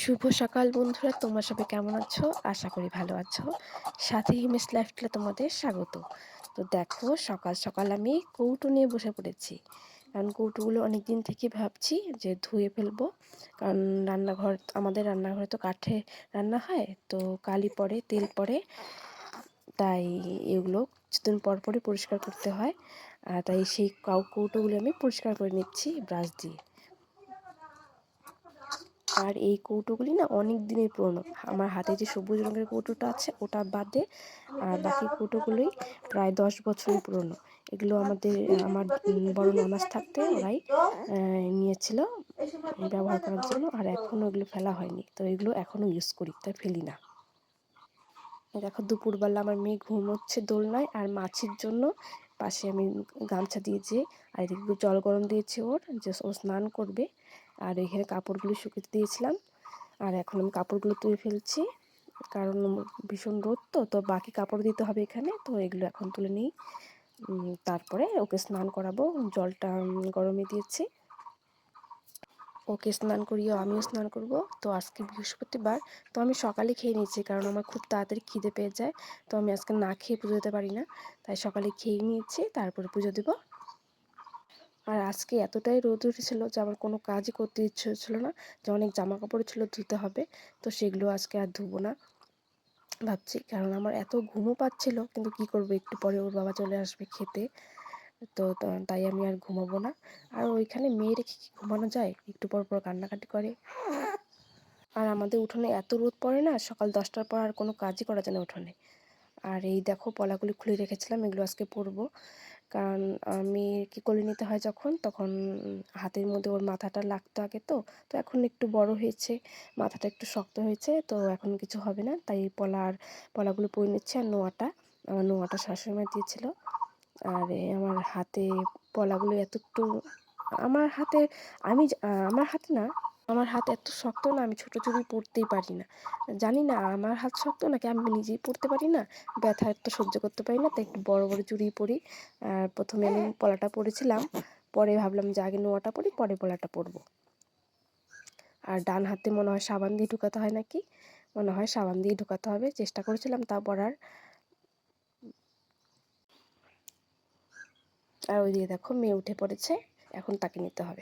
শুভ সকাল বন্ধুরা, তোমরা সবাই কেমন আছো? আশা করি ভালো আছো। সাথে হিমেশ লাইফস্টাইলে তোমাদের স্বাগত। তো দেখো, সকাল সকাল আমি কৌটো নিয়ে বসে পড়েছি। কারণ কৌটোগুলো অনেক দিন থেকে ভাবছি যে ধুয়ে ফেলব। কারণ রান্নাঘর, আমাদের রান্নাঘরে তো কাঠে রান্না হয়, তো কালি পড়ে তেল পড়ে তাই এগুলো কিছুদিন পর পরই পরিষ্কার করতে হয়। আর তাই সেই কৌটোগুলো আমি পরিষ্কার করে নিচ্ছি ব্রাশ দিয়ে। আর এই কৌটোগুলি না অনেক দিনের পুরনো। আমার হাতে যে সবুজ রঙের কৌটোটা আছে, ওটা বাদে, আর বাকি কৌটোগুলোই প্রায় দশ বছরের পুরনো। এগুলো আমাদের, আমার বড় নামাজ থাকতে ওরাই নিয়েছিল, ব্যবহার করার জন্য, আর এখনও এগুলো ফেলা হয়নি। তো এগুলো এখনও ইউজ করি তাই ফেলি না। দেখো, দুপুরবেলা আমার মেয়ে ঘুমোচ্ছে দোলনায়, আর মাছের জন্য পাশে আমি গামছা দিয়েছি, আর এদিকে জল গরম দিয়েছি ওর, যে ও স্নান করবে আর এখানে কাপড়গুলো শুকিয়ে দিয়েছিলাম। আর এখন আমি কাপড়গুলো তুলে ফেলছি। কারণ ভীষণ রোদ তো তো বাকি কাপড় দিতে হবে এখানে। তো এগুলো এখন তুলে নিই। তারপরে ওকে স্নান করাবো। জলটা গরমে দিয়েছি। ওকে স্নান করিয়ে আমিও স্নান করব। তো আজকে বৃহস্পতিবার। তো আমি সকালে খেয়ে নিয়েছি কারণ আমার খুব তাড়াতাড়ি খিদে পেয়ে যায়। তো আমি আজকে না খেয়ে পুজো দিতে পারি না। তাই সকালে খেয়ে নিয়েছি। তারপরে পুজো দেবো। আর আজকে এতটাই রোদ উঠেছিল যে আমার কোনো কাজই করতে ইচ্ছে হচ্ছিল না, যে অনেক জামা কাপড় ছিল ধুতে হবে, তো সেগুলো আজকে আর ধুবো না ভাবছি। কারণ আমার এত ঘুমও পাচ্ছিল, কিন্তু কি করব, একটু পরে ওর বাবা চলে আসবে খেতে তো, তাই আমি আর ঘুমাবো না। আর ওইখানে মেয়ে রেখে কি ঘুমানো যায়? একটু পর পর কান্নাকাটি করে। আর আমাদের উঠোনে এত রোদ পড়ে না, সকাল দশটার পর আর কোনো কাজই করা যায় না উঠোনে। আর এই দেখো, পলাগুলি খুলে রেখেছিলাম, এগুলো আজকে পরবো। কারণ আমি কি করে নিতে হয় যখন? তখন হাতের মধ্যে ওর মাথাটা লাগতো আগে তো। তো এখন একটু বড় হয়েছে, মাথাটা একটু শক্ত হয়েছে, তো এখন কিছু হবে না। তাই পলার, পলাগুলো পরে নিচ্ছে আর নোয়াটা। আমার নোয়াটা শাশুড়িমা দিয়েছিল। আর আমার হাতে পলাগুলো এত একটু আমার হাতে, আমি আমার হাতে না আমার হাত এত শক্ত না, আমি ছোটো চুড়ি পরতেই পারি না। জানি না আমার হাত শক্ত নাকি আমি নিজেই পরতে পারি না? ব্যথা এত সহ্য করতে পারি না তাই একটু বড় বড় চুড়ি পরি। আর প্রথমে আমি পলাটা পরেছিলাম, পরে ভাবলাম যে আগে নোয়াটা পরি, পরে পলাটা পরবো। আর ডান হাতে মনে হয় সাবান দিয়ে ঢুকাতে হয় নাকি? মনে হয় সাবান দিয়ে ঢুকাতে হবে, চেষ্টা করেছিলাম, তা পরার। আর ওই দিয়ে দেখো, মেয়ে উঠে পড়েছে, এখন তাকে নিতে হবে।